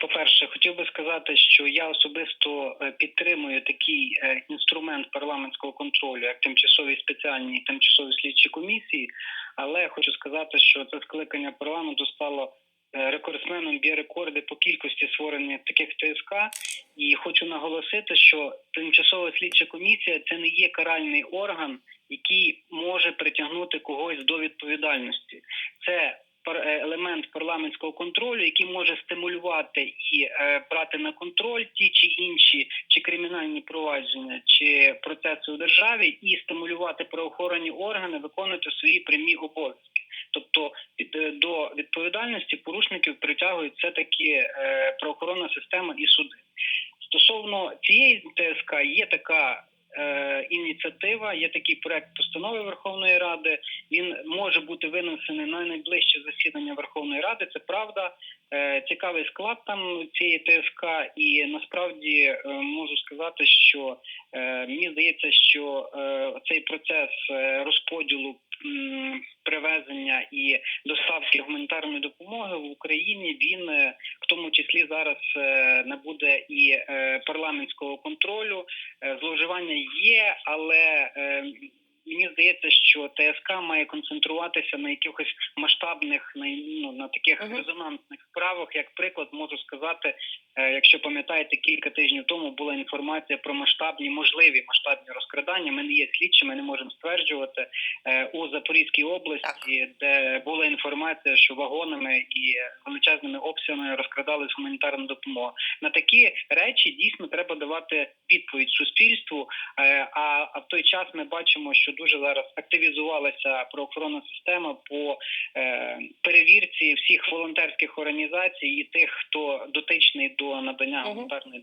По-перше, хотів би сказати, що я особисто е, підтримую такий е, інструмент парламентського контролю, як тимчасові спеціальні і тимчасові слідчі комісії. Але хочу сказати, що це скликання парламенту стало е, рекордсменом б'є рекорди по кількості створення таких ТСК. І хочу наголосити, що тимчасова слідча комісія це не є каральний орган, який може притягнути когось до відповідальності. Це елемент парламентського контролю, який може стимулювати і е, брати на контроль ті чи інші чи кримінальні провадження, чи процеси у державі, і стимулювати правоохоронні органи виконувати свої прямі обов'язки. Тобто е, до відповідальності порушників притягують все таки е, правоохоронна система і суди. Стосовно цієї ТСК є така е, ініціатива, є такий проект постанови Верховної Ради. Він може бути винесений на найближче засідання Верховної Ради. Це правда. Е, цікавий склад там цієї ТСК, і насправді е, можу сказати, що е, мені здається, що е, цей процес е, розподілу привезення і доставки гуманітарної допомоги в Україні він е, тому числі зараз е, не буде і е, парламентського контролю. Е, Зловживання є, але мені здається, що ТСК має концентруватися на якихось масштабних на, ну, на таких Мгм. резонансних справах. Як приклад, можу сказати, е, якщо пам'ятаєте, кілька тижнів тому була інформація про масштабні, можливі масштабні розкрадання. Ми не є слідчі, ми не можемо стверджувати е, у Запорізькій області, де була інформація, що вагонами і величезними обсягами розкрадались гуманітарна допомога. На такі речі дійсно треба давати відповідь суспільству. Е, а в той час ми бачимо, що дуже зараз активізувалася правоохоронна система по е, перевірці всіх волонтерських організацій і тих, хто дотичний до надання гуманітарної